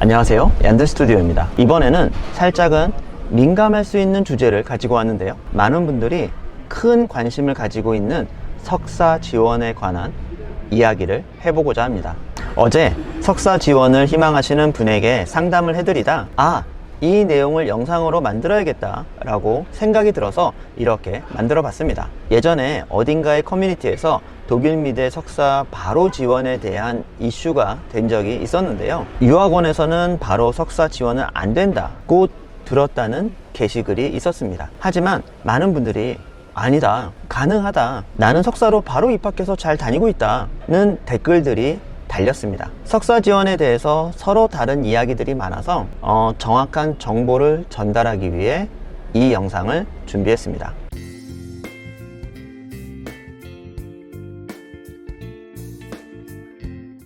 안녕하세요. 얀드 스튜디오입니다. 이번에는 살짝은 민감할 수 있는 주제를 가지고 왔는데요. 많은 분들이 큰 관심을 가지고 있는 석사 지원에 관한 이야기를 해보고자 합니다. 어제 석사 지원을 희망하시는 분에게 상담을 해드리다, 아, 이 내용을 영상으로 만들어야겠다 라고 생각이 들어서 이렇게 만들어 봤습니다. 예전에 어딘가의 커뮤니티에서 독일 미대 석사 바로 지원에 대한 이슈가 된 적이 있었는데요. 유학원에서는 바로 석사 지원은 안 된다고 들었다는 게시글이 있었습니다. 하지만 많은 분들이 아니다, 가능하다, 나는 석사로 바로 입학해서 잘 다니고 있다 는 댓글들이 달렸습니다. 석사 지원에 대해서 서로 다른 이야기들이 많아서 어, 정확한 정보를 전달하기 위해 이 영상을 준비했습니다.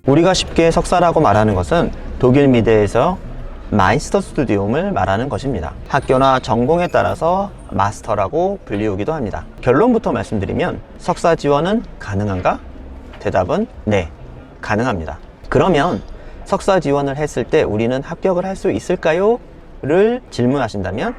우리가 쉽게 석사라고 말하는 것은 독일 미대에서 마이스터 스튜디움을 말하는 것입니다. 학교나 전공에 따라서 마스터라고 불리우기도 합니다. 결론부터 말씀드리면 석사 지원은 가능한가? 대답은 네, 가능합니다. 그러면 석사 지원을 했을 때 우리는 합격을 할 수 있을까요? 를 질문하신다면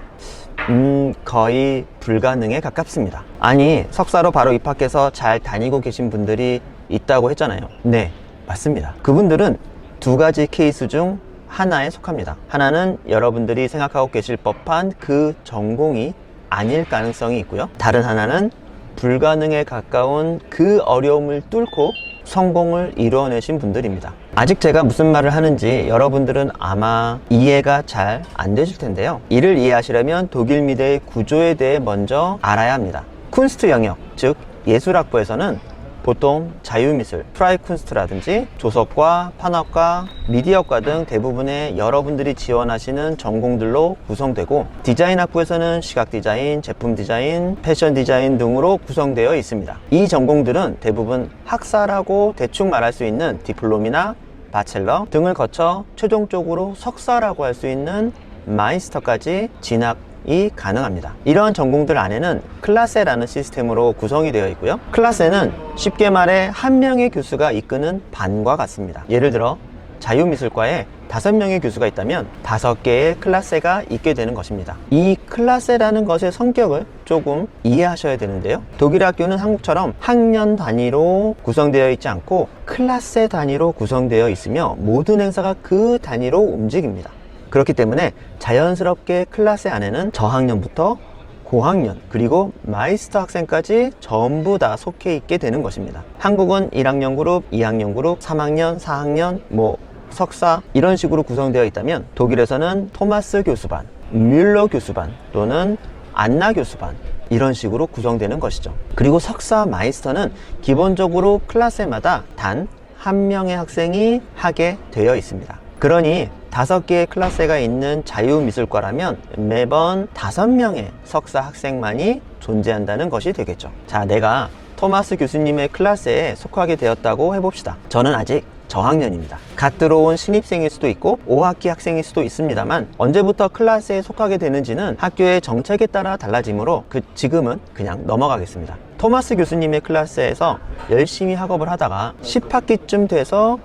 음, 거의 불가능에 가깝습니다. 아니, 석사로 바로 입학해서 잘 다니고 계신 분들이 있다고 했잖아요. 네, 맞습니다. 그분들은 두 가지 케이스 중 하나에 속합니다. 하나는 여러분들이 생각하고 계실 법한 그 전공이 아닐 가능성이 있고요. 다른 하나는 불가능에 가까운 그 어려움을 뚫고 성공을 이루어내신 분들입니다. 아직 제가 무슨 말을 하는지 여러분들은 아마 이해가 잘 안 되실 텐데요. 이를 이해하시려면 독일 미대의 구조에 대해 먼저 알아야 합니다. 쿤스트 영역, 즉 예술학부에서는 보통 자유미술, 프라이쿤스트라든지 조석과 판학과, 미디어과 등 대부분의 여러분들이 지원하시는 전공들로 구성되고 디자인학부에서는 시각 디자인, 제품 디자인, 패션 디자인 등으로 구성되어 있습니다. 이 전공들은 대부분 학사라고 대충 말할 수 있는 디플롬이나 바첼러 등을 거쳐 최종적으로 석사라고 할 수 있는 마이스터까지 진학 이 가능합니다. 이러한 전공들 안에는 클라세라는 시스템으로 구성이 되어 있고요. 클라세는 쉽게 말해 한 명의 교수가 이끄는 반과 같습니다. 예를 들어 자유미술과에 다섯 명의 교수가 있다면 다섯 개의 클라세가 있게 되는 것입니다. 이 클라세라는 것의 성격을 조금 이해하셔야 되는데요. 독일 학교는 한국처럼 학년 단위로 구성되어 있지 않고 클라세 단위로 구성되어 있으며 모든 행사가 그 단위로 움직입니다. 그렇기 때문에 자연스럽게 클래스 안에는 저학년부터 고학년 그리고 마이스터 학생까지 전부 다 속해 있게 되는 것입니다. 한국은 1학년 그룹, 2학년 그룹, 3학년, 4학년, 뭐 석사 이런 식으로 구성되어 있다면 독일에서는 토마스 교수반, 뮬러 교수반 또는 안나 교수반 이런 식으로 구성되는 것이죠. 그리고 석사 마이스터는 기본적으로 클래스마다 단 한 명의 학생이 하게 되어 있습니다. 그러니 다섯 개의 클래스가 있는 자유미술과라면 매번 다섯 명의 석사 학생만이 존재한다는 것이 되겠죠. 자, 내가 토마스 교수님의 클래스에 속하게 되었다고 해봅시다. 저는 아직 저학년입니다. 갓 들어온 신입생일 수도 있고 5학기 학생일 수도 있습니다만 언제부터 클래스에 속하게 되는지는 학교의 정책에 따라 달라지므로 그 지금은 그냥 넘어가겠습니다. 토마스 교수님의 클래스에서 열심히 학업을 하다가 10학기쯤 돼서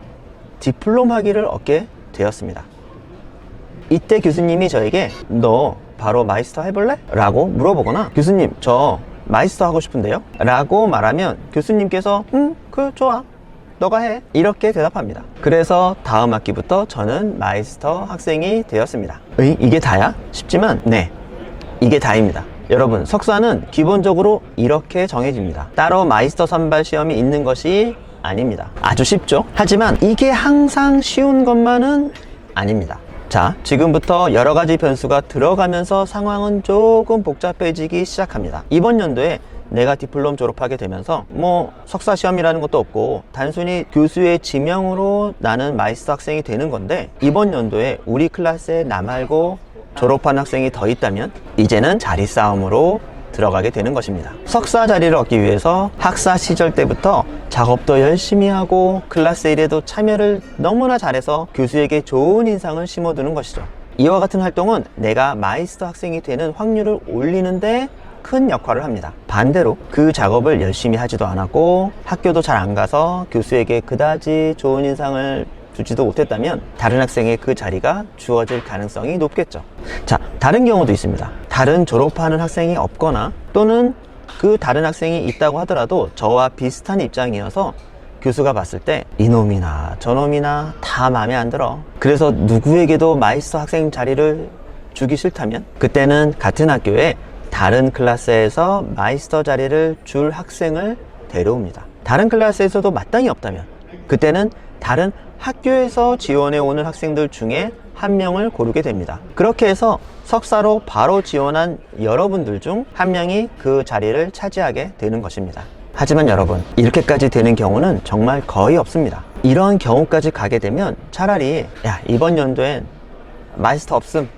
디플롬 학위를 얻게 되었습니다. 이때 교수님이 저에게 너 바로 마이스터 해볼래? 라고 물어보거나 교수님 저 마이스터 하고 싶은데요? 라고 말하면 교수님께서 응, 그 좋아. 너가 해. 이렇게 대답합니다. 그래서 다음 학기부터 저는 마이스터 학생이 되었습니다. 에이, 이게 다야? 쉽지만 네. 이게 다입니다. 여러분, 석사는 기본적으로 이렇게 정해집니다. 따로 마이스터 선발 시험이 있는 것이 아닙니다. 아주 쉽죠? 하지만 이게 항상 쉬운 것만은 아닙니다. 자, 지금부터 여러 가지 변수가 들어가면서 상황은 조금 복잡해지기 시작합니다. 이번 연도에 내가 디플롬 졸업하게 되면서 뭐 석사 시험이라는 것도 없고 단순히 교수의 지명으로 나는 마이스터 학생이 되는 건데 이번 연도에 우리 클래스에 나 말고 졸업한 학생이 더 있다면 이제는 자리 싸움으로 들어가게 되는 것입니다. 석사 자리를 얻기 위해서 학사 시절 때부터 작업도 열심히 하고 클래스 일에도 참여를 너무나 잘해서 교수에게 좋은 인상을 심어두는 것이죠. 이와 같은 활동은 내가 마이스터 학생이 되는 확률을 올리는데 큰 역할을 합니다. 반대로 그 작업을 열심히 하지도 않았고 학교도 잘 안 가서 교수에게 그다지 좋은 인상을 두지도 못했다면 다른 학생의 그 자리가 주어질 가능성이 높겠죠. 자, 다른 경우도 있습니다. 다른 졸업하는 학생이 없거나 또는 그 다른 학생이 있다고 하더라도 저와 비슷한 입장이어서 교수가 봤을 때 이놈이나 저놈이나 다 마음에 안 들어. 그래서 누구에게도 마이스터 학생 자리를 주기 싫다면 그때는 같은 학교에 다른 클래스에서 마이스터 자리를 줄 학생을 데려옵니다. 다른 클래스에서도 마땅히 없다면 그때는 다른 학교에서 지원해 오는 학생들 중에 한 명을 고르게 됩니다. 그렇게 해서 석사로 바로 지원한 여러분들 중 한 명이 그 자리를 차지하게 되는 것입니다. 하지만 여러분, 이렇게까지 되는 경우는 정말 거의 없습니다. 이런 경우까지 가게 되면 차라리 야, 이번 연도엔 마이스터 없음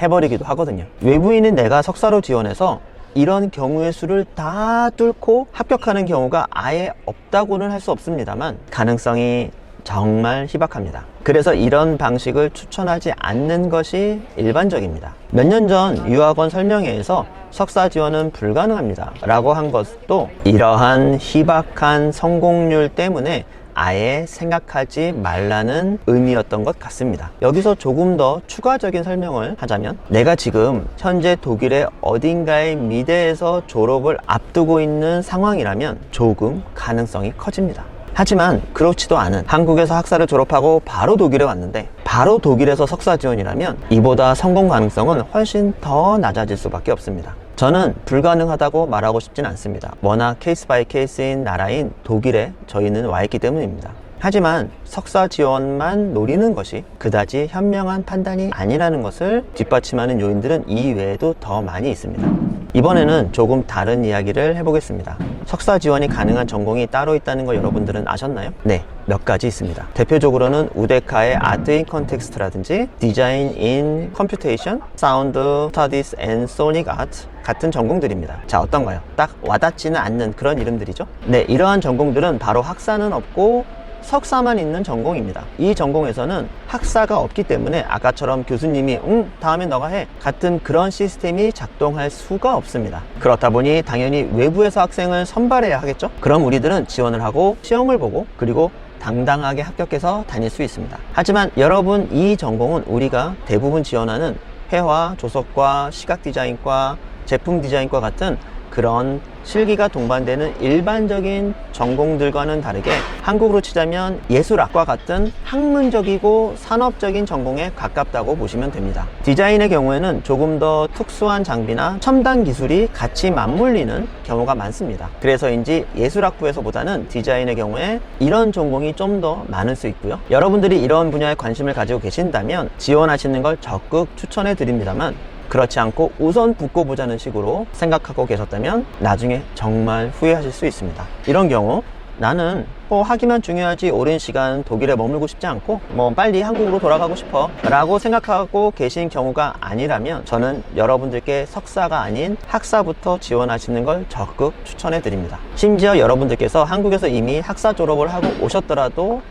해버리기도 하거든요. 외부인인 내가 석사로 지원해서 이런 경우의 수를 다 뚫고 합격하는 경우가 아예 없다고는 할 수 없습니다만 가능성이 정말 희박합니다. 그래서 이런 방식을 추천하지 않는 것이 일반적입니다. 몇 년 전 유학원 설명회에서 석사 지원은 불가능합니다. 라고 한 것도 이러한 희박한 성공률 때문에 아예 생각하지 말라는 의미였던 것 같습니다. 여기서 조금 더 추가적인 설명을 하자면 내가 지금 현재 독일의 어딘가의 미대에서 졸업을 앞두고 있는 상황이라면 조금 가능성이 커집니다. 하지만 그렇지도 않은 한국에서 학사를 졸업하고 바로 독일에 왔는데 바로 독일에서 석사 지원이라면 이보다 성공 가능성은 훨씬 더 낮아질 수밖에 없습니다. 저는 불가능하다고 말하고 싶진 않습니다. 워낙 케이스 바이 케이스인 나라인 독일에 저희는 와 있기 때문입니다. 하지만 석사 지원만 노리는 것이 그다지 현명한 판단이 아니라는 것을 뒷받침하는 요인들은 이 외에도 더 많이 있습니다. 이번에는 조금 다른 이야기를 해보겠습니다. 석사 지원이 가능한 전공이 따로 있다는 거 여러분들은 아셨나요? 네, 몇 가지 있습니다. 대표적으로는 우데카의 아트 인 컨텍스트라든지 디자인 인 컴퓨테이션, 사운드 스타디스 앤 소닉 아트 같은 전공들입니다. 자, 어떤가요? 딱 와닿지는 않는 그런 이름들이죠? 네, 이러한 전공들은 바로 학사는 없고 석사만 있는 전공입니다. 이 전공에서는 학사가 없기 때문에 아까처럼 교수님이 응 다음에 너가 해 같은 그런 시스템이 작동할 수가 없습니다. 그렇다 보니 당연히 외부에서 학생을 선발해야 하겠죠. 그럼 우리들은 지원을 하고 시험을 보고 그리고 당당하게 합격해서 다닐 수 있습니다. 하지만 여러분 이 전공은 우리가 대부분 지원하는 회화, 조석과, 시각 디자인과, 제품 디자인과 같은 그런 실기가 동반되는 일반적인 전공들과는 다르게 한국으로 치자면 예술학과 같은 학문적이고 산업적인 전공에 가깝다고 보시면 됩니다. 디자인의 경우에는 조금 더 특수한 장비나 첨단 기술이 같이 맞물리는 경우가 많습니다. 그래서인지 예술학부에서보다는 디자인의 경우에 이런 전공이 좀 더 많을 수 있고요. 여러분들이 이런 분야에 관심을 가지고 계신다면 지원하시는 걸 적극 추천해 드립니다만 그렇지 않고 우선 붙고 보자는 식으로 생각하고 계셨다면 나중에 정말 후회하실 수 있습니다. 이런 경우 나는 뭐 하기만 중요하지 오랜 시간 독일에 머물고 싶지 않고 뭐 빨리 한국으로 돌아가고 싶어 라고 생각하고 계신 경우가 아니라면 저는 여러분들께 석사가 아닌 학사부터 지원하시는 걸 적극 추천해 드립니다. 심지어 여러분들께서 한국에서 이미 학사 졸업을 하고 오셨더라도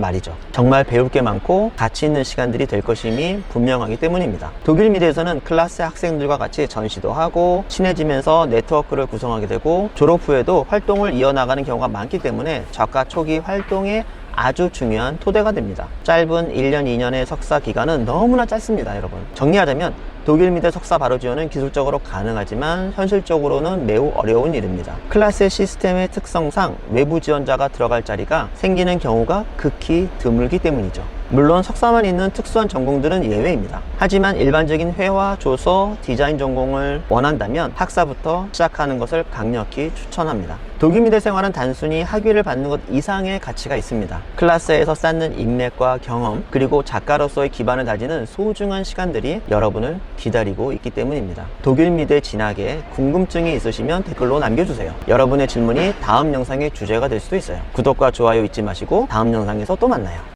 말이죠. 정말 배울 게 많고 가치 있는 시간들이 될 것임이 분명하기 때문입니다. 독일 미대에서는 클래스 학생들과 같이 전시도 하고 친해지면서 네트워크를 구성하게 되고 졸업 후에도 활동을 이어나가는 경우가 많기 때문에 작가 초기 활동에 아주 중요한 토대가 됩니다. 짧은 1년, 2년의 석사 기간은 너무나 짧습니다, 여러분. 정리하자면 독일 미대 석사 바로 지원은 기술적으로 가능하지만 현실적으로는 매우 어려운 일입니다. 클래스 시스템의 특성상 외부 지원자가 들어갈 자리가 생기는 경우가 극히 드물기 때문이죠. 물론 석사만 있는 특수한 전공들은 예외입니다. 하지만 일반적인 회화, 조서, 디자인 전공을 원한다면 학사부터 시작하는 것을 강력히 추천합니다. 독일미대 생활은 단순히 학위를 받는 것 이상의 가치가 있습니다. 클래스에서 쌓는 인맥과 경험, 그리고 작가로서의 기반을 다지는 소중한 시간들이 여러분을 기다리고 있기 때문입니다. 독일미대 진학에 궁금증이 있으시면 댓글로 남겨주세요. 여러분의 질문이 다음 영상의 주제가 될 수도 있어요. 구독과 좋아요 잊지 마시고 다음 영상에서 또 만나요.